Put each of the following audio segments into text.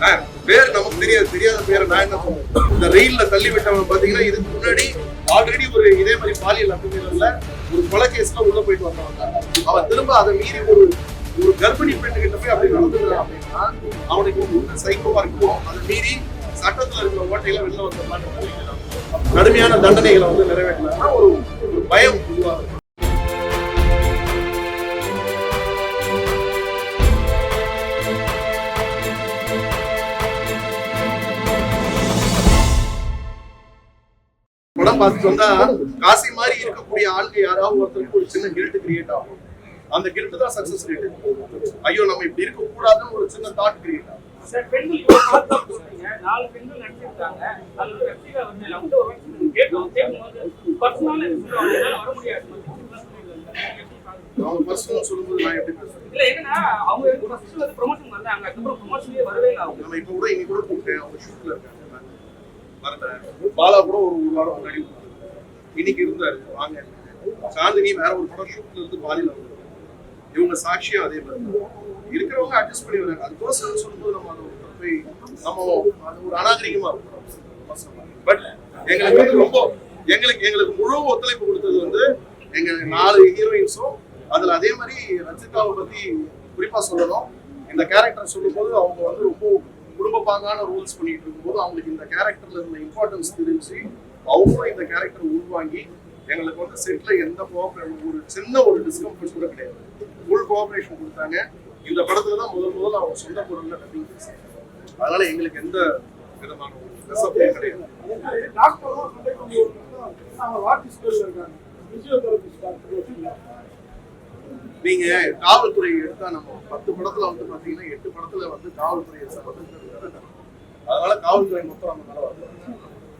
ஆ, பேர் நமக்கு தெரியாது தெரியாத பேரை நான் என்ன சொல்றேன் இந்த ரயில்ல தள்ளி விட்டவன் பாத்தீங்கன்னா இதுக்கு முன்னாடி ஆல்ரெடி ஒரு இதே மாதிரி பாலியல் அத்துமீறல்ல ஒரு கொலை கேஸ்ல உள்ள போயிட்டு வந்தவங்க. அவன் திரும்ப அதை மீறி ஒரு ஒரு கர்ப்பிணி பெண்ணு கிட்ட போய் அப்படி நடந்துக்கிறான் அப்படின்னா அவனுக்கு ஒரு சைக்கோவா இருக்கும். அதை மீறி சட்டத்துல இருக்கிற ஓட்டையில வெளில வந்த கடுமையான தண்டனைகளை வந்து நிறைவேற்றலாம். ஒரு படம் பார்த்துட்டு வந்தா காசி மாதிரி இருக்கக்கூடிய ஆளுங்க யாராவது ஒருத்தருக்கு ஒரு சின்ன கில்ட் கிரியேட் ஆகும். அந்த கில்ட் தான் சக்சஸ் ரேட் ஐயோ நம்ம இப்படி இருக்க கூடாதுன்னு ஒரு சின்ன தாட் கிரியேட் ஆகும். அவங்க பர்சனல் சொல்லும்போது நான் எப்படி பேசுறேன் இல்ல என்னன்னா அவங்க ஃபர்ஸ்ட் வந்து ப்ரொமோஷன் வந்தாங்க. அதுக்கப்புறம் வரவே இல்லை அவங்க. நம்ம இப்ப கூட இன்னைக்கு கூட கூப்பிட்டேன். அவங்க ஷூட்ல இருக்காங்க. மறந்துட்டேன் பாலா கூட ஒரு ஒரு வாரம் முன்னாடி இன்னைக்கு இருந்தாரு. வாங்க. சாந்தினி வேற ஒரு படம் ஷூட்ல இருந்து பாலியில வந்து இவங்க சாட்சியும் அதே மாதிரி. இருக்கிறவங்க அட்ஜஸ்ட் பண்ணி வராங்க. அது பர்சனல் சொல்லும்போது நம்ம அதை ஒரு போய் நம்ம அது ஒரு அநாகரிகமா இருக்கும். பட் எங்களுக்கு வந்து ரொம்ப எங்களுக்கு எங்களுக்கு முழு ஒத்துழைப்பு கொடுத்தது வந்து எங்க நாலு ஹீரோயின்ஸும் அதுல அதே மாதிரி ரஞ்சிதாவை பத்தி குறிப்பா சொல்லணும். இந்த கேரக்டர் சொல்லும்போது அவங்க வந்து ரொம்ப குடும்ப பாங்கான ரூல்ஸ் பண்ணிட்டு இருக்கும்போது அவங்களுக்கு இந்த கேரக்டர்ல இருந்த இம்பார்ட்டன்ஸ் தெரிஞ்சு அவங்களும் இந்த கேரக்டர் உள்வாங்கி எங்களுக்கு வந்து செட்ல எந்த கோஆபரேஷன் ஒரு சின்ன ஒரு டிஸ்கம்ஃபர்ட் கூட கிடையாது. ஃபுல் கோஆபரேஷன் கொடுத்தாங்க. இந்த படத்துல தான் முதல் முதல்ல அவங்க சொந்த பொருள்ல பேசுறாங்க அதனால எங்களுக்கு எந்த விதமான ஒரு கசப்பே கிடையாது. அவங்க இருக்காங்க. நீங்க காவல்துறை எடுத்தா நம்ம பத்து படத்துல வந்து பாத்தீங்கன்னா எட்டு படத்துல வந்து காவல்துறை அதனால காவல்துறை மொத்தம் நம்ம மேல வருது.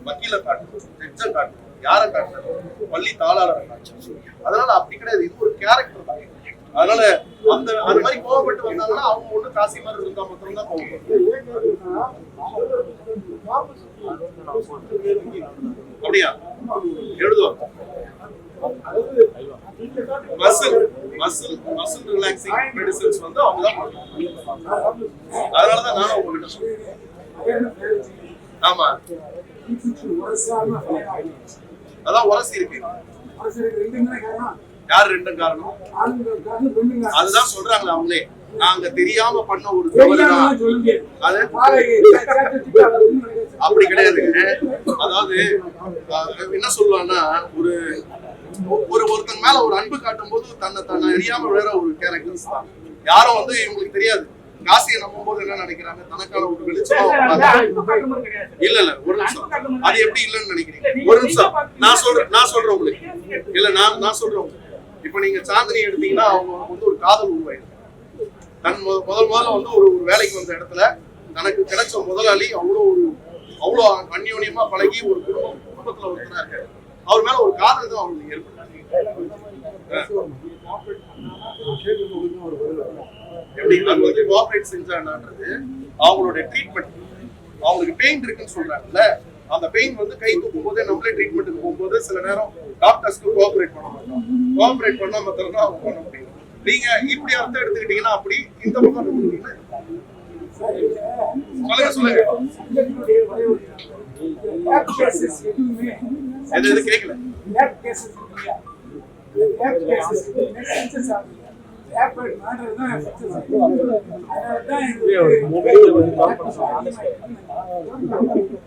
வக்கீல காட்டணும் ஜட்ஜ காட்டணும் யாரை காட்டணும் பள்ளி தாளாளரை காட்டணும் அதனால அப்படி கிடையாது. இது ஒரு கேரக்டர் தான். அதனால அந்த அந்த மாதிரி கோவப்பட்டு வந்தாங்கன்னா அவங்க ஒண்ணு காசி மாதிரி இருந்தா மட்டும் தான் கோவப்படும் அப்படியா? எழுதுவோம். Muscle muscle muscle relaxing medicines வந்து அவங்க தான் கொடுப்பாங்க. அதனால தான் நானும் உங்ககிட்ட சொல்றேன். ஆமா. அதான் உரசி இருக்கு. யார் ரெண்டும் காரணம். அதுதான் சொல்றாங்களே அவங்களே. நாங்க தெரியாம பண்ண ஒரு அப்படி கிடையாதுங்க அதாவது என்ன சொல்லுவான்னா ஒரு ஒரு ஒருத்தன் மேல ஒரு அன்பு காட்டும் போது தன்னை தன்னை அறியாம வேற ஒரு கேரக்டர்ஸ் தான். யாரும் வந்து இவங்களுக்கு தெரியாது. காசியை நம்பும் போது என்ன நினைக்கிறாங்க? தனக்கான ஒரு வெளிச்சமா. இல்ல இல்ல ஒரு நிமிஷம். அது எப்படி இல்லைன்னு நினைக்கிறீங்க? ஒரு நிமிஷம். நான் சொல்றேன் நான் சொல்றேன் உங்களுக்கு. இல்ல நான் நான் சொல்றேன் உங்களுக்கு. இப்ப நீங்க சாந்தினி எடுத்தீங்கன்னா அவங்க வந்து ஒரு காதல் உருவாயிருக்கு தன் முதல் முதல்ல வந்து ஒரு ஒரு வேலைக்கு வந்த இடத்துல தனக்கு கிடைச்ச முதலாளி அவ்வளோ ஒரு அவ்வளோ அந்யோன்யமா பழகி ஒரு குடும்பம் குடும்பத்துல ஒருத்தனா இருக்காரு. அவர் மேல ஒரு காதல் தான் அவங்களுக்கு ஏற்படும் எப்படி நம்ம வந்து கோஆபரேட் செஞ்சான்றது அவங்களோட ட்ரீட்மெண்ட் அவங்களுக்கு பெயின் இருக்குன்னு சொல்றாங்கல்ல அந்த பெயின் வந்து கை தூக்கும் போதே நம்மளே ட்ரீட்மெண்ட்டுக்கு போகும்போது சில நேரம் டாக்டர்ஸ்க்கு கோஆபரேட் பண்ண மாட்டோம் கோஆபரேட் பண்ணா மாத்திரம் தான் அவங்க பண்ண முடியும் நீங்க இப்படி அர்த்தம் எடுத்துக்கிட்டீங்கன்னா அப்படி இந்த பக்கம் சொல்லுங்க சொல்லுங்க. எது எது கேட்கல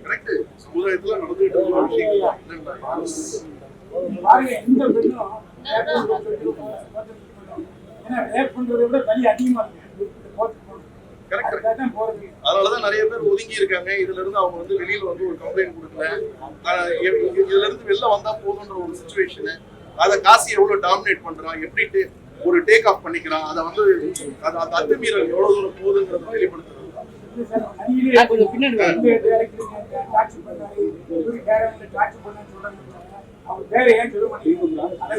கரெக்ட் சமுதாயத்துல நடந்துகிட்டு இருக்கிற விஷயங்கள் பாருங்க இந்த பெண்ணும் ஏன்னா ரேப் பண்றதை விட வலி அதிகமா இருக்கு. அதனாலதான் நிறைய பேர் ஒதுங்கி இருக்காங்க. இதுல இருந்து அவங்க வந்து வெளியில வந்து ஒரு கம்ப்ளைண்ட் கொடுக்கல. இதுல இருந்து வெளில வந்தா போதுன்ற ஒரு சுச்சுவேஷன் அத காசி எவ்வளவு டாமினேட் பண்றான்? எப்படி ஒரு டேக் ஆஃப் பண்ணிக்கிறான்? அதை வந்து அது அந்த அத்துமீறல் எவ்வளவு தூரம் போகுதுன்றத வெளிப்படுத்துறது.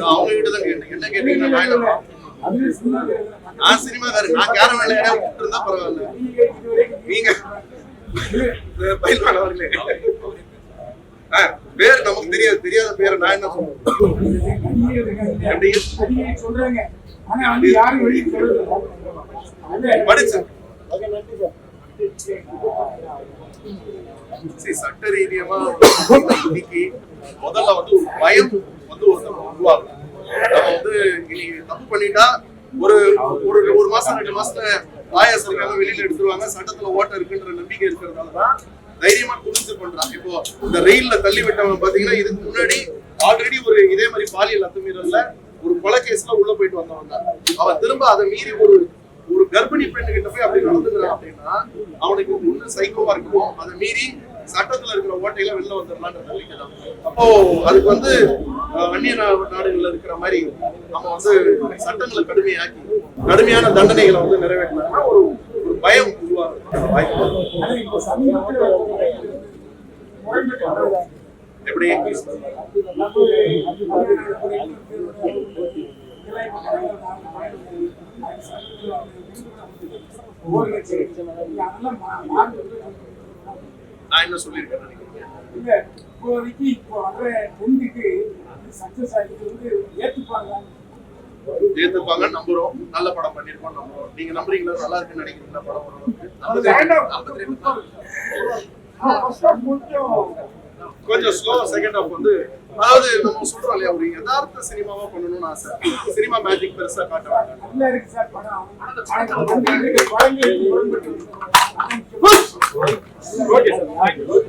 அவங்க கிட்ட தான் கேட்டேன். என்ன கேட்டீங்கன்னா நான்? அது சும்மா நான் கேரவேல இருந்தா பரவாயில்ல. நீங்க பயில்வான் அவர்களே ஆ, பேர் நமக்கு தெரியாது. தெரியாத பேரை நான் என்ன சொல்றேன் எப்படி? சொல்றாங்க ஆனா வந்து யாரும் வெளியே சொல்றது படிச்சு. சரி, சட்ட ரீதியமா இன்னைக்கு முதல்ல வந்து பயம் வந்து ஒருத்தர் உருவாகும் நம்ம வந்து இன்னைக்கு தப்பு பண்ணிட்டா ஒரு ஒரு ஒரு மாசம் ரெண்டு மாசத்துல ஆயாஸ் இருக்காங்க வெளியில எடுத்துருவாங்க சட்டத்துல ஓட்ட இருக்குன்ற நம்பிக்கை இருக்கிறதால தான் தைரியமா புரிஞ்சு பண்றான் இப்போ இந்த ரயில்ல தள்ளி விட்டவன் பாத்தீங்கன்னா இதுக்கு முன்னாடி ஆல்ரெடி ஒரு இதே மாதிரி பாலியல் அத்துமீறல்ல ஒரு கொலை கேஸ்ல உள்ள போயிட்டு வந்தவன் தான். அவன் திரும்ப அதை மீறி ஒரு ஒரு கர்ப்பிணி பெண்ணு கிட்ட போய் அப்படி நடந்துக்கிறான் அப்படின்னா அவனுக்கு ஒண்ணு சைக்கோவா இருக்கும் அதை மீறி சட்டத்துல இருக்கிற ஓட்டையில வெளில வந்துடலான்ற நினைக்கிறான் அப்போ அதுக்கு வந்து அந்நிய நாடுகளில் நாடுகள்ல இருக்கிற மாதிரி நம்ம வந்து சட்டங்களை கடுமையாக்கி கடுமையான தண்டனைகளை வந்து நிறைவேற்றினா ஒரு ஒரு பயம் உருவாகும் வாய்ப்பு இருக்கு. இப்போ சமீபத்தில் முரண்பட்டு வருது. எப்படி நான் என்ன சொல்லியிருக்கேன் நினைக்கிறேன் சக்சஸ் ஆகிட்டு வந்து ஏற்றுப்பாங்க ஏத்துப்பாங்க நம்புறோம். நல்ல படம் பண்ணிருக்கோம் நம்புறோம். நீங்க நம்புறீங்களா? நல்லா இருக்குன்னு நினைக்கிறீங்களா? படம் கொஞ்சம் ஸ்லோ செகண்ட் ஹாஃப் வந்து அதாவது நம்ம சொல்றோம் இல்லையா ஒரு யதார்த்த சினிமாவா பண்ணணும்னு ஆசை. சினிமா மேஜிக் பெருசா காட்ட வேண்டாம். நல்லா இருக்கு சார் படம். ஆனா, வந்து இதுக்கு குழந்தைகளுக்கு முரண்பட்டு வருது. Okay sir